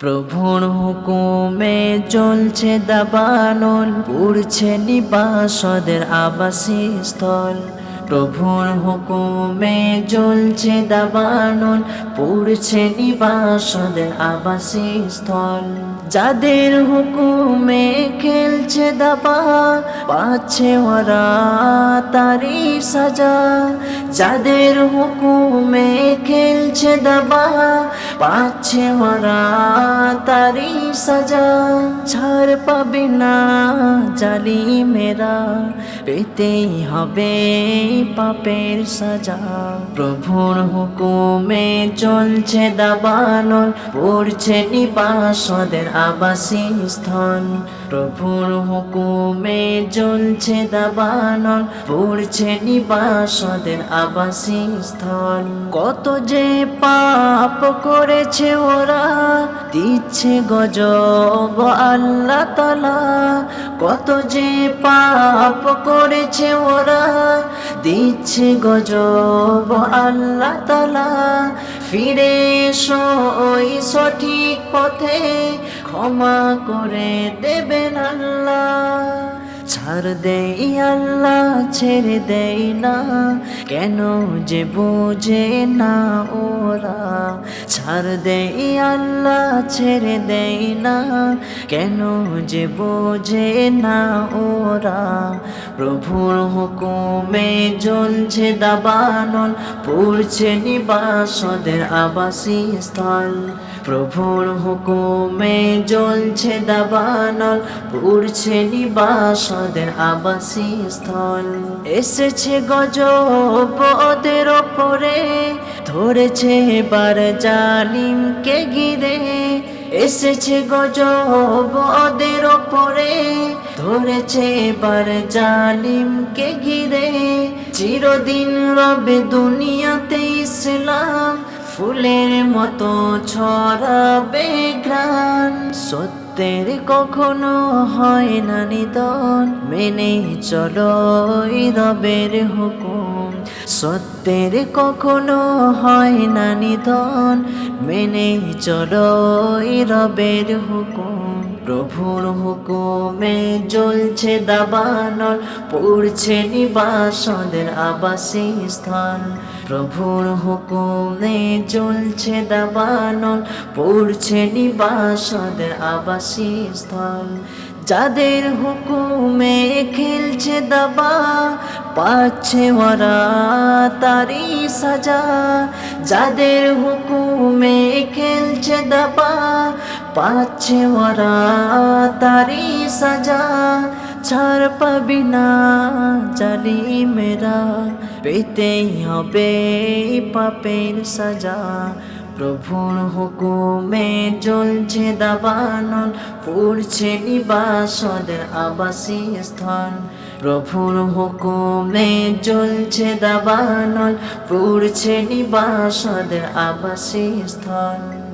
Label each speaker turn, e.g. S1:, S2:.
S1: প্রভুর হুকুমে চলছে দাবানল, পুড়ছে নিবাসদের আবাসী স্থল প্রভুর হুকুমে চলছে দাবানল, পুড়ছে নিবাসদের আবাসী স্থল যাদের হুকুমে খেলছে দাবা, পাচ্ছে ওরা তারি সাজা। যাদের হুকুমে খেলছে দাবা পাচ্ছে ওরা তারি সাজা। ছাড় পাবে না জালি মেরা, পেতেই হবে পাপের সাজা। প্রভুর হুকুমে চলছে দাবানল, পড়ছে নিবাসদের আবাসী স্থান। প্রভুর হুকুমে চলছে দাবানল, পড়ছে নিবাসদের আবাসী স্থল কত যে পাপ করেছে ওরা, দিচ্ছে গজব আল্লাহ তালা কত যে পাপ করেছে ওরা, দিচ্ছে গজব আল্লাহ তালা ফিরে ওই সঠিক পথে, ক্ষমা করে দেবেন আল্লাহ। ছাড় দেই আল্লাহ, ছেড়ে দেই না। কেন যে বোঝে না ওরা? ছাড় দেই আল্লাহ, ছেড়ে দেই না। কেন যে বোঝে না ওরা? প্রভুর হুকুমে জ্বলছে দাবানল, পড়ছে নিবাসদের আবাসী স্থল প্রভুর হুকুমে জ্বলছে দাবানল, পড়ছে নিবাসদের আবাসী স্থল এসেছে গজব ওদের ওপরে, ধরেছে এবার জালিমকে ঘিরে। এসেছে গজব ওদের ওপরে, ধরেছে এবার জালিমকে ঘিরে। চিরদিন রবে দুনিয়াতে ইসলাম ফুলের মতো ছড়াবে ঘ্রাণ। সত্যের কখনো হয় না নিদন। মেনে চলো রবের হুকুম। সত্যের কখনো হয় না নিধন মেনে চলো রবের হুকুম। প্রভুর হুকুমে জ্বলছে দাবানল, পড়ছে নিবাসদের আবাসী স্থান। প্রভুর হুকুমে জ্বলছে দাবানল, পড়ছে নিবাসদের আবাসী স্থল যাদের হুকুমে খেলছে দাবা, পাচ্ছে ওরা তারি সাজা। যাদের হুকুমে খেলছে দাবা পাচ্ছে ওরা তারি সাজা ছাড় পাবি না জালি মেরা পেতেই হবে পাপের সাজা প্রভুর হুকুমে চলছে দাবানল পড়ছে নিবাসদের আবাসী স্থান প্রভুর হুকুমে চলছে দাবানল পড়ছে নিবাসদের আবাসী স্থান